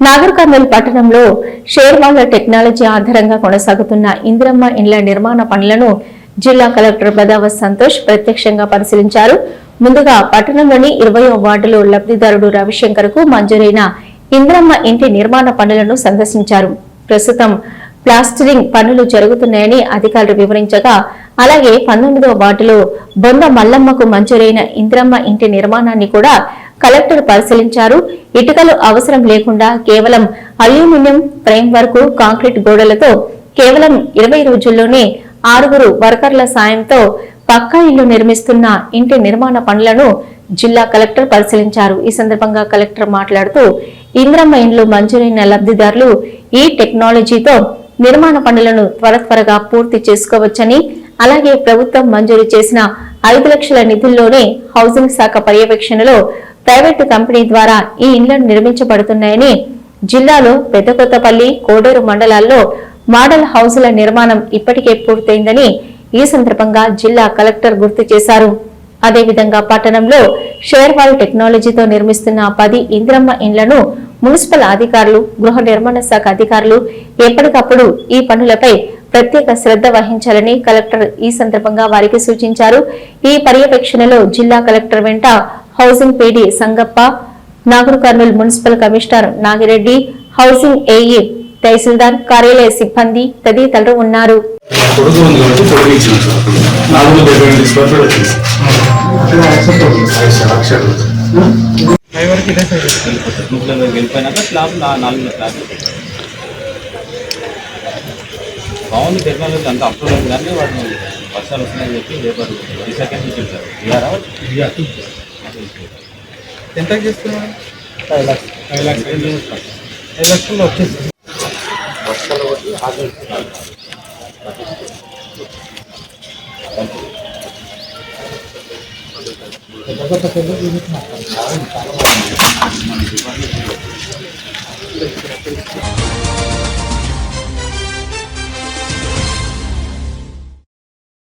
నాగర్ కర్నూల్ పట్టణంలో షేర్వాళ్ళ టెక్నాలజీ ఆధారంగా కొనసాగుతున్న ఇందిరమ్మ ఇండ్ల నిర్మాణ పనులను జిల్లా కలెక్టర్ బదావత్ సంతోష్ ప్రత్యక్షంగా పరిశీలించారు. ముందుగా పట్టణంలోని ఇరవయో వార్డులో లబ్ధిదారుడు రవిశంకర్కు మంజూరైన ఇందిరమ్మ ఇంటి నిర్మాణ పనులను సందర్శించారు. ప్రస్తుతం ప్లాస్టరింగ్ పనులు జరుగుతున్నాయని అధికారులు వివరించగా అలాగే పంతొమ్మిదో వార్డులో బొంద మల్లమ్మకు మంజూరైన ఇందిరమ్మ ఇంటి నిర్మాణాన్ని కూడా కలెక్టర్ పరిశీలించారు. ఇటుకలు అవసరం లేకుండా కేవలం అల్యూమినియం ఫ్రేమ్ వర్క్ కాంక్రీట్ గోడలతో కేవలం ఇరవై రోజుల్లోనే ఆరుగురు వర్కర్ల సాయంతో పక్కా ఇల్లు నిర్మిస్తున్న ఇంటి నిర్మాణ పనులను జిల్లా కలెక్టర్ పరిశీలించారు. ఈ సందర్భంగా కలెక్టర్ మాట్లాడుతూ ఇంద్రమ్మ ఇండ్లు మంజూరైన లబ్ధిదారులు ఈ టెక్నాలజీతో నిర్మాణ పనులను త్వర త్వరగా పూర్తి చేసుకోవచ్చని అలాగే ప్రభుత్వం మంజూరు చేసిన ఐదు లక్షల నిధుల్లోనే హౌసింగ్ శాఖ పర్యవేక్షణలో ప్రైవేటు కంపెనీ ద్వారా ఈ ఇండ్లను నిర్మించబడుతున్నాయని జిల్లాలో పెద్దకొత్తపల్లి కోడూరు మండలాల్లో మోడల్ హౌసుల నిర్మాణం ఇప్పటికే పూర్తయిందని ఈ సందర్భంగా జిల్లా కలెక్టర్ గుర్తు చేశారు. అదేవిధంగా పట్టణంలో షేర్వాల్ టెక్నాలజీతో నిర్మిస్తున్న పది ఇంద్రమ్మ ఇండ్లను మున్సిపల్ అధికారులు గృహ నిర్మాణ శాఖ అధికారులు ఎప్పటికప్పుడు ఈ పనులపై ప్రత్యేక శ్రద్ధ వహించాలని కలెక్టర్ ఈ సందర్భంగా వారికి సూచించారు. ఈ పర్యవేక్షణలో జిల్లా కలెక్టర్ వెంట housing PD Sangappa Nagar Kurnool municipal commissioner Nagireddy housing AE తహసీల్దార్ కార్యాలయ సిబ్బంది తదితరులు ఉన్నారు. బాగుంది టెక్నాలజీ అంతా అప్రూవ్ అయింది కానీ వాడు వర్షాలు వస్తున్నాయని చెప్పి లేబర్ రీసెకండ్ నుంచి ఇయ్యారా? ఎంత చేస్తున్నారు ఫైవ్ లాక్స్ ఫైవ్ లాక్స్ ఐదు లక్షల్లో వచ్చేసి మన డిపార్ట్మెంట్